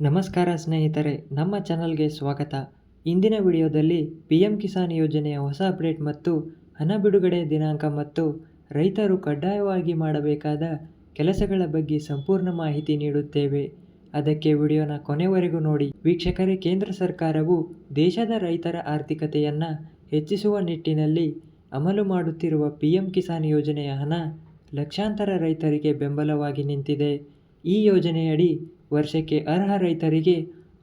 ನಮಸ್ಕಾರ ಸ್ನೇಹಿತರೆ, ನಮ್ಮ ಚಾನಲ್ಗೆ ಸ್ವಾಗತ. ಇಂದಿನ ವಿಡಿಯೋದಲ್ಲಿ ಪಿ ಎಂ ಕಿಸಾನ್ ಯೋಜನೆಯ ಹೊಸ ಅಪ್ಡೇಟ್ ಮತ್ತು ಹಣ ಬಿಡುಗಡೆ ದಿನಾಂಕ ಮತ್ತು ರೈತರು ಕಡ್ಡಾಯವಾಗಿ ಮಾಡಬೇಕಾದ ಕೆಲಸಗಳ ಬಗ್ಗೆ ಸಂಪೂರ್ಣ ಮಾಹಿತಿ ನೀಡುತ್ತೇವೆ. ಅದಕ್ಕೆ ವಿಡಿಯೋನ ಕೊನೆವರೆಗೂ ನೋಡಿ. ವೀಕ್ಷಕರೇ, ಕೇಂದ್ರ ಸರ್ಕಾರವು ದೇಶದ ರೈತರ ಆರ್ಥಿಕತೆಯನ್ನು ಹೆಚ್ಚಿಸುವ ನಿಟ್ಟಿನಲ್ಲಿ ಅಮಲು ಮಾಡುತ್ತಿರುವ ಪಿ ಎಂ ಕಿಸಾನ್ ಯೋಜನೆಯ ಹಣ ಲಕ್ಷಾಂತರ ರೈತರಿಗೆ ಬೆಂಬಲವಾಗಿ ನಿಂತಿದೆ. ಈ ಯೋಜನೆಯಡಿ ವರ್ಷಕ್ಕೆ ಅರ್ಹ ರೈತರಿಗೆ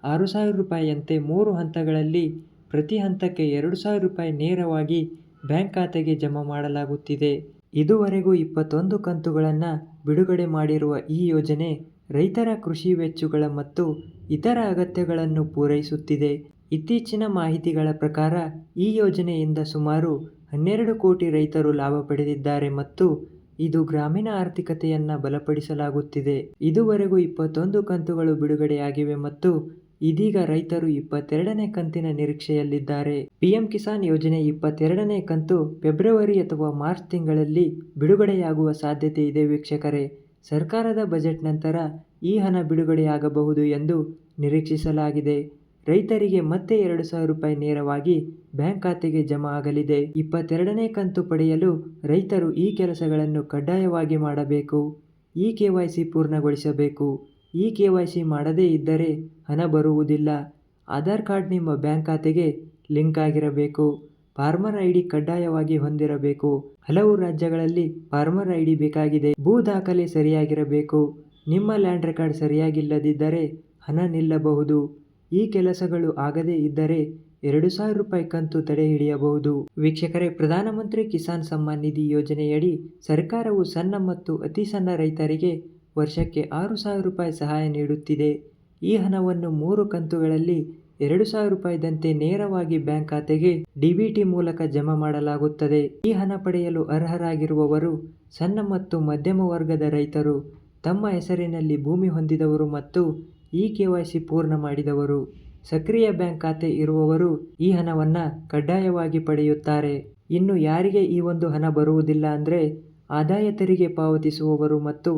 ಆರು ಸಾವಿರ ರೂಪಾಯಿಯಂತೆ ಮೂರು ಹಂತಗಳಲ್ಲಿ ಪ್ರತಿ ಹಂತಕ್ಕೆ ಎರಡು ಸಾವಿರ ರೂಪಾಯಿ ನೇರವಾಗಿ ಬ್ಯಾಂಕ್ ಖಾತೆಗೆ ಜಮಾ ಮಾಡಲಾಗುತ್ತಿದೆ. ಇದುವರೆಗೂ ಇಪ್ಪತ್ತೊಂದು ಕಂತುಗಳನ್ನು ಬಿಡುಗಡೆ ಮಾಡಿರುವ ಈ ಯೋಜನೆ ರೈತರ ಕೃಷಿ ವೆಚ್ಚಗಳ ಮತ್ತು ಇತರ ಅಗತ್ಯಗಳನ್ನು ಪೂರೈಸುತ್ತಿದೆ. ಇತ್ತೀಚಿನ ಮಾಹಿತಿಗಳ ಪ್ರಕಾರ ಈ ಯೋಜನೆಯಿಂದ ಸುಮಾರು ಹನ್ನೆರಡು ಕೋಟಿ ರೈತರು ಲಾಭ ಪಡೆದಿದ್ದಾರೆ ಮತ್ತು ಇದು ಗ್ರಾಮೀಣ ಆರ್ಥಿಕತೆಯನ್ನು ಬಲಪಡಿಸಲಾಗುತ್ತಿದೆ. ಇದುವರೆಗೂ ಇಪ್ಪತ್ತೊಂದು ಕಂತುಗಳು ಬಿಡುಗಡೆಯಾಗಿವೆ ಮತ್ತು ಇದೀಗ ರೈತರು ಇಪ್ಪತ್ತೆರಡನೇ ಕಂತಿನ ನಿರೀಕ್ಷೆಯಲ್ಲಿದ್ದಾರೆ. ಪಿಎಂ ಕಿಸಾನ್ ಯೋಜನೆ ಇಪ್ಪತ್ತೆರಡನೇ ಕಂತು ಫೆಬ್ರವರಿ ಅಥವಾ ಮಾರ್ಚ್ ತಿಂಗಳಲ್ಲಿ ಬಿಡುಗಡೆಯಾಗುವ ಸಾಧ್ಯತೆ ಇದೆ ವೀಕ್ಷಕರೇ. ಸರ್ಕಾರದ ಬಜೆಟ್ ನಂತರ ಈ ಹಣ ಬಿಡುಗಡೆಯಾಗಬಹುದು ಎಂದು ನಿರೀಕ್ಷಿಸಲಾಗಿದೆ. ರೈತರಿಗೆ ಮತ್ತೆ ಎರಡು ಸಾವಿರ ರೂಪಾಯಿ ನೇರವಾಗಿ ಬ್ಯಾಂಕ್ ಖಾತೆಗೆ ಜಮಾ ಆಗಲಿದೆ. ಇಪ್ಪತ್ತೆರಡನೇ ಕಂತು ಪಡೆಯಲು ರೈತರು ಈ ಕೆಲಸಗಳನ್ನು ಕಡ್ಡಾಯವಾಗಿ ಮಾಡಬೇಕು. ಇ ಕೆ ವೈ ಸಿ ಪೂರ್ಣಗೊಳಿಸಬೇಕು. ಇ ಕೆ ವೈ ಸಿ ಮಾಡದೇ ಇದ್ದರೆ ಹಣ ಬರುವುದಿಲ್ಲ. ಆಧಾರ್ ಕಾರ್ಡ್ ನಿಮ್ಮ ಬ್ಯಾಂಕ್ ಖಾತೆಗೆ ಲಿಂಕ್ ಆಗಿರಬೇಕು. ಫಾರ್ಮರ್ ಐ ಡಿ ಕಡ್ಡಾಯವಾಗಿ ಹೊಂದಿರಬೇಕು. ಹಲವು ರಾಜ್ಯಗಳಲ್ಲಿ ಫಾರ್ಮರ್ ಐ ಡಿ ಬೇಕಾಗಿದೆ. ಭೂ ದಾಖಲೆ ಸರಿಯಾಗಿರಬೇಕು. ನಿಮ್ಮ ಲ್ಯಾಂಡ್ ರೆಕಾರ್ಡ್ ಸರಿಯಾಗಿಲ್ಲದಿದ್ದರೆ ಹಣ ನಿಲ್ಲಬಹುದು. ಈ ಕೆಲಸಗಳು ಆಗದೇ ಇದ್ದರೆ ಎರಡು ಸಾವಿರ ರೂಪಾಯಿ ಕಂತು ತಡೆ ಹಿಡಿಯಬಹುದು. ವೀಕ್ಷಕರೇ, ಪ್ರಧಾನಮಂತ್ರಿ ಕಿಸಾನ್ ಸಮ್ಮಾನ್ ನಿಧಿ ಯೋಜನೆಯಡಿ ಸರ್ಕಾರವು ಸಣ್ಣ ಮತ್ತು ಅತಿ ಸಣ್ಣ ರೈತರಿಗೆ ವರ್ಷಕ್ಕೆ ಆರು ಸಾವಿರ ರೂಪಾಯಿ ಸಹಾಯ ನೀಡುತ್ತಿದೆ. ಈ ಹಣವನ್ನು ಮೂರು ಕಂತುಗಳಲ್ಲಿ ಎರಡು ಸಾವಿರ ರೂಪಾಯಿದಂತೆ ನೇರವಾಗಿ ಬ್ಯಾಂಕ್ ಖಾತೆಗೆ ಡಿಬಿಟಿ ಮೂಲಕ ಜಮಾ ಮಾಡಲಾಗುತ್ತದೆ. ಈ ಹಣ ಪಡೆಯಲು ಅರ್ಹರಾಗಿರುವವರು ಸಣ್ಣ ಮತ್ತು ಮಧ್ಯಮ ವರ್ಗದ ರೈತರು ತಮ್ಮ ಹೆಸರಿನಲ್ಲಿ ಭೂಮಿ ಹೊಂದಿದವರು ಮತ್ತು ಇ ಕೆ ವೈ ಸಿ ಪೂರ್ಣ ಮಾಡಿದವರು. ಸಕ್ರಿಯ ಬ್ಯಾಂಕ್ ಖಾತೆ ಇರುವವರು ಈ ಹಣವನ್ನು ಕಡ್ಡಾಯವಾಗಿ ಪಡೆಯುತ್ತಾರೆ. ಇನ್ನು ಯಾರಿಗೆ ಈ ಒಂದು ಹಣ ಬರುವುದಿಲ್ಲ ಅಂದರೆ ಆದಾಯ ತೆರಿಗೆ ಪಾವತಿಸುವವರು ಮತ್ತು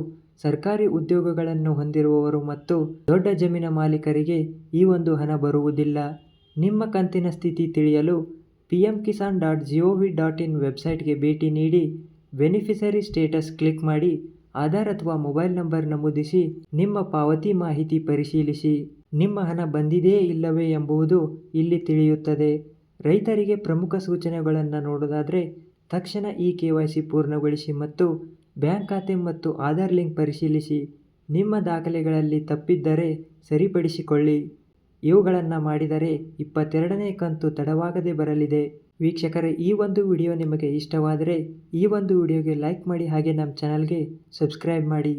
ಸರ್ಕಾರಿ ಉದ್ಯೋಗಗಳನ್ನು ಹೊಂದಿರುವವರು ಮತ್ತು ದೊಡ್ಡ ಜಮೀನ ಮಾಲೀಕರಿಗೆ ಈ ಒಂದು ಹಣ ಬರುವುದಿಲ್ಲ. ನಿಮ್ಮ ಕಂತಿನ ಸ್ಥಿತಿ ತಿಳಿಯಲು P M Kisan dot G O V dot in ವೆಬ್ಸೈಟ್ಗೆ ಭೇಟಿ ನೀಡಿ ಬೆನಿಫಿಷರಿ ಸ್ಟೇಟಸ್ ಕ್ಲಿಕ್ ಮಾಡಿ ಆಧಾರ್ ಅಥವಾ ಮೊಬೈಲ್ ನಂಬರ್ ನಮೂದಿಸಿ ನಿಮ್ಮ ಪಾವತಿ ಮಾಹಿತಿ ಪರಿಶೀಲಿಸಿ. ನಿಮ್ಮ ಹಣ ಬಂದಿದೆಯೇ ಇಲ್ಲವೇ ಎಂಬುದು ಇಲ್ಲಿ ತಿಳಿಯುತ್ತದೆ. ರೈತರಿಗೆ ಪ್ರಮುಖ ಸೂಚನೆಗಳನ್ನು ನೋಡೋದಾದರೆ ತಕ್ಷಣ ಈ ಕೆ ವೈ ಸಿ ಪೂರ್ಣಗೊಳಿಸಿ ಮತ್ತು ಬ್ಯಾಂಕ್ ಖಾತೆ ಮತ್ತು ಆಧಾರ್ ಲಿಂಕ್ ಪರಿಶೀಲಿಸಿ. ನಿಮ್ಮ ದಾಖಲೆಗಳಲ್ಲಿ ತಪ್ಪಿದ್ದರೆ ಸರಿಪಡಿಸಿಕೊಳ್ಳಿ. ಇವುಗಳನ್ನು ಮಾಡಿದರೆ ಇಪ್ಪತ್ತೆರಡನೇ ಕಂತು ತಡವಾಗದೆ ಬರಲಿದೆ. ವೀಕ್ಷಕರೇ, ಈ ಒಂದು ವಿಡಿಯೋ ನಿಮಗೆ ಇಷ್ಟವಾದರೆ ಈ ಒಂದು ವಿಡಿಯೋಗೆ ಲೈಕ್ ಮಾಡಿ ಹಾಗೆ ನಮ್ಮ ಚಾನಲ್ಗೆ ಸಬ್ಸ್ಕ್ರೈಬ್ ಮಾಡಿ.